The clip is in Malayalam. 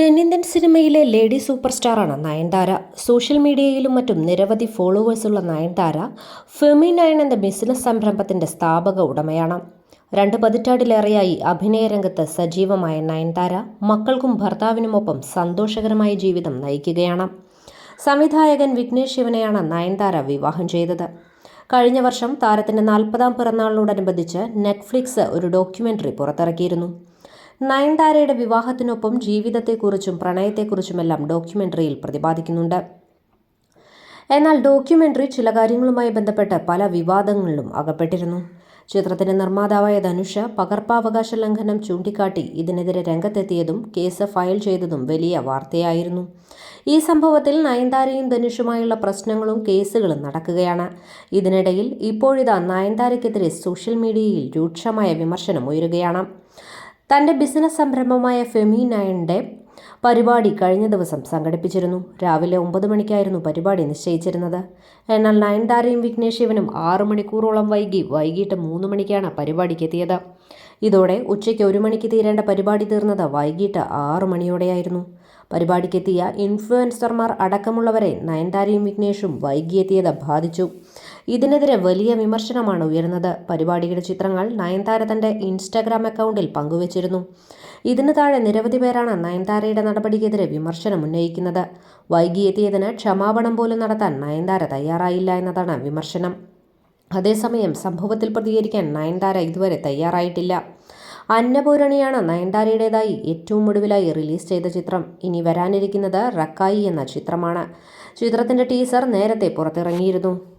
തെന്നിന്ത്യൻ സിനിമയിലെ ലേഡി സൂപ്പർ സ്റ്റാറാണ് നയൻതാര. സോഷ്യൽ മീഡിയയിലും മറ്റും നിരവധി ഫോളോവേഴ്സുള്ള നയൻതാര ഫെമി നയൻ എന്ന ബിസിനസ് സംരംഭത്തിന്റെ സ്ഥാപക ഉടമയാണ്. രണ്ട് പതിറ്റാണ്ടിലേറെയായി അഭിനയരംഗത്ത് സജീവമായ നയൻതാര മക്കൾക്കും ഭർത്താവിനുമൊപ്പം സന്തോഷകരമായ ജീവിതം നയിക്കുകയാണ്. സംവിധായകൻ വിഘ്നേഷ് ശിവനെയാണ് നയൻതാര വിവാഹം ചെയ്തത്. കഴിഞ്ഞ വർഷം താരത്തിന്റെ നാൽപ്പതാം പിറന്നാളിനോടനുബന്ധിച്ച് നെറ്റ്ഫ്ലിക്സ് ഒരു ഡോക്യുമെന്ററി പുറത്തിറക്കിയിരുന്നു. നയൻതാരയുടെ വിവാഹത്തിനൊപ്പം ജീവിതത്തെക്കുറിച്ചും പ്രണയത്തെക്കുറിച്ചുമെല്ലാം ഡോക്യുമെന്ററിയിൽ പ്രതിപാദിക്കുന്നുണ്ട്. എന്നാൽ ഡോക്യുമെന്ററി ചില കാര്യങ്ങളുമായി ബന്ധപ്പെട്ട് പല വിവാദങ്ങളിലും അകപ്പെട്ടിരുന്നു. ചിത്രത്തിന്റെ നിർമ്മാതാവായ ധനുഷ് പകർപ്പാവകാശ ലംഘനം ചൂണ്ടിക്കാട്ടി ഇതിനെതിരെ രംഗത്തെത്തിയതും കേസ് ഫയൽ ചെയ്തതും വലിയ വാർത്തയായിരുന്നു. ഈ സംഭവത്തിൽ നയൻതാരയും ധനുഷുമായുള്ള പ്രശ്നങ്ങളും കേസുകളും നടക്കുകയാണ്. ഇതിനിടയിൽ ഇപ്പോഴിതാ നയൻതാരയ്ക്കെതിരെ സോഷ്യൽ മീഡിയയിൽ രൂക്ഷമായ വിമർശനം ഉയരുകയാണ്. തന്റെ ബിസിനസ് സംരംഭമായ ഫെമി നയന്റെ പരിപാടി കഴിഞ്ഞ ദിവസം സംഘടിപ്പിച്ചിരുന്നു. രാവിലെ ഒമ്പത് മണിക്കായിരുന്നു പരിപാടി നിശ്ചയിച്ചിരുന്നത്. എന്നാൽ നയൻതാരയും വിഘ്നേഷ് ശിവനും ആറു മണിക്കൂറോളം വൈകി വൈകിട്ട് മൂന്ന് മണിക്കാണ് പരിപാടിക്ക് എത്തിയത് ഇതോടെ ഉച്ചയ്ക്ക് ഒരു മണിക്ക് തീരേണ്ട പരിപാടി തീർന്നത് വൈകിട്ട് ആറു മണിയോടെയായിരുന്നു. പരിപാടിക്കെത്തിയ ഇൻഫ്ലുവൻസർമാർ അടക്കമുള്ളവരെ നയൻതാരയും വിഘ്നേഷും വൈകിയെത്തിയത് ബാധിച്ചു. ഇതിനെതിരെ വലിയ വിമർശനമാണ് ഉയർന്നത് പരിപാടിയുടെ ചിത്രങ്ങൾ നയൻതാര തന്റെ ഇൻസ്റ്റാഗ്രാം അക്കൗണ്ടിൽ പങ്കുവച്ചിരുന്നു. ഇതിനു താഴെ നിരവധി പേരാണ് നയൻതാരയുടെ നടപടിക്കെതിരെ വിമർശനം ഉന്നയിക്കുന്നത്. വൈകിയെത്തിയതിന് ക്ഷമാപണം പോലും നടത്താൻ നയൻതാര തയ്യാറായില്ല എന്നതാണ് വിമർശനം. അതേസമയം സംഭവത്തിൽ പ്രതികരിക്കാൻ നയൻതാര ഇതുവരെ തയ്യാറായിട്ടില്ല. അന്നപൂരണിയാണ് നയൻതാരയുടേതായി ഏറ്റവും ഒടുവിലായി റിലീസ് ചെയ്ത ചിത്രം. ഇനി വരാനിരിക്കുന്നത് റക്കായി എന്ന ചിത്രമാണ്. ചിത്രത്തിന്റെ ടീസർ നേരത്തെ പുറത്തിറങ്ങിയിരുന്നു.